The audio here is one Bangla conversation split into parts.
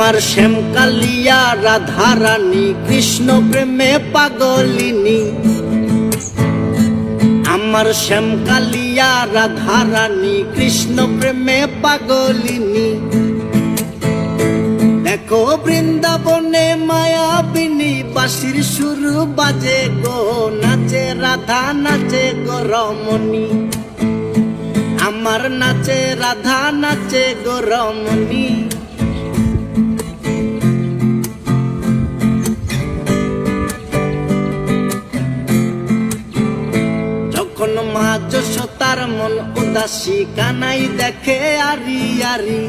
আমার শ্যামকালিয়া, রাধারানী, কৃষ্ণ প্রেমে পাগলিনী। আমার শ্যামকালিয়া, রাধারানী, কৃষ্ণ প্রেমে পাগলিনী। দেখো বৃন্দাবনে মায়াবিনী বাসির সুর বাজে গো, নাচে রাধা, নাচে গো রমণী। আমার নাচে রাধা, নাচে গো রমণী। যশোতার মন উদাসী, কানাই দেখে আরি আরি।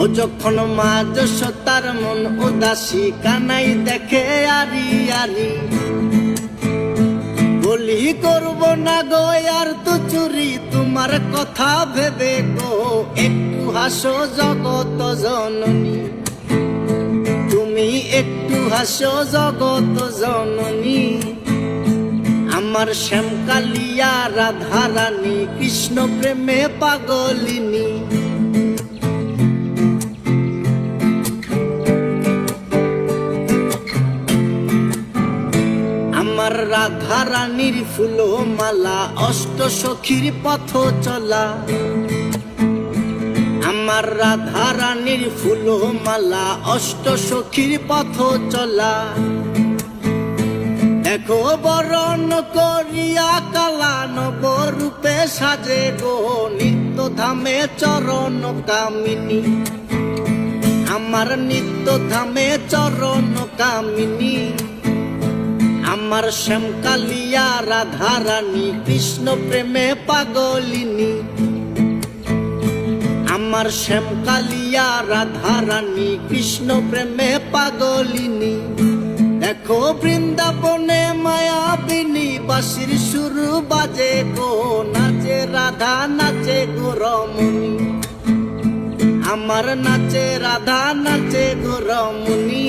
ও যখন মা যশোতার মন উদাসী, কানাই দেখে আরি আরি। বলি, করব না গো, আর তো চুরি, তোমার কথা ভেবে গো, একটু হাসো জগত জননী। তুমি একটু হাসো জগত জননী। আমার শ্যামকালিয়া, রাধারানী, কৃষ্ণ প্রেমে পাগলিনী। আমার রাধারানীর ফুল মালা অষ্ট সখীর পথ চলা আমার রাধারানীর ফুল মালা অষ্ট সখীর পথ চলা দেখো বরণ করিয়া কালা নব রূপে সাজে গো, নিত্য ধামে চরণ কামিনী। আমার নিত্য ধামে চরণ কামিনী। আমার শ্যামকালিয়া রাধারানী, কৃষ্ণ প্রেমে পাগলিনী। আমার শ্যামকালিয়া রাধারানী, কৃষ্ণ প্রেমে পাগলিনী। দেখো বৃন্দাবনে বাসির সুর বাজে গো, নাচে রাধা, নাচে গো রমণী আমার নাচে রাধা, নাচে গো রমণী